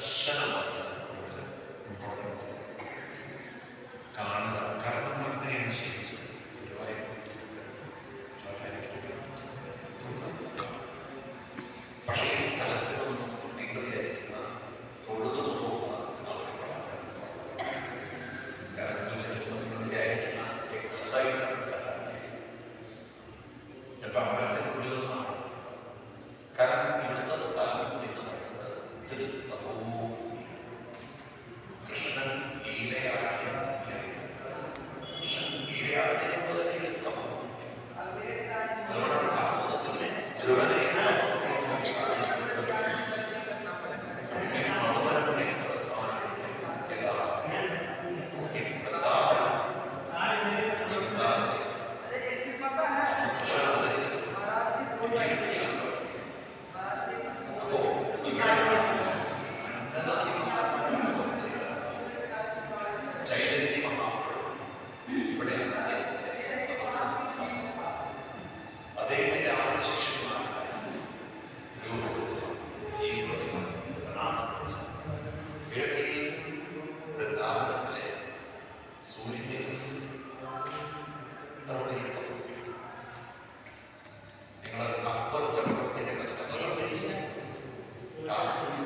ദർശനമാണ് ഇമ്പോർട്ടൻസ് കാണുക കാരണം നടന്നതിനാണ് ശരിച്ചത് പക്ഷേ ഈ സ്ഥലത്ത് ഒന്നും നിങ്ങൾ വിചാരിക്കുന്ന തൊഴുതു നോക്കുന്ന അവരെ പ്രാധാന്യം Amen. സൂര്യനെക്കുറിച്ച് പ്രവൃത്തിയെക്കുറിച്ച് നിങ്ങൾ അക്ബർ ചക്രവർത്തിയുടെ കഥകൾ ഡാൻസ്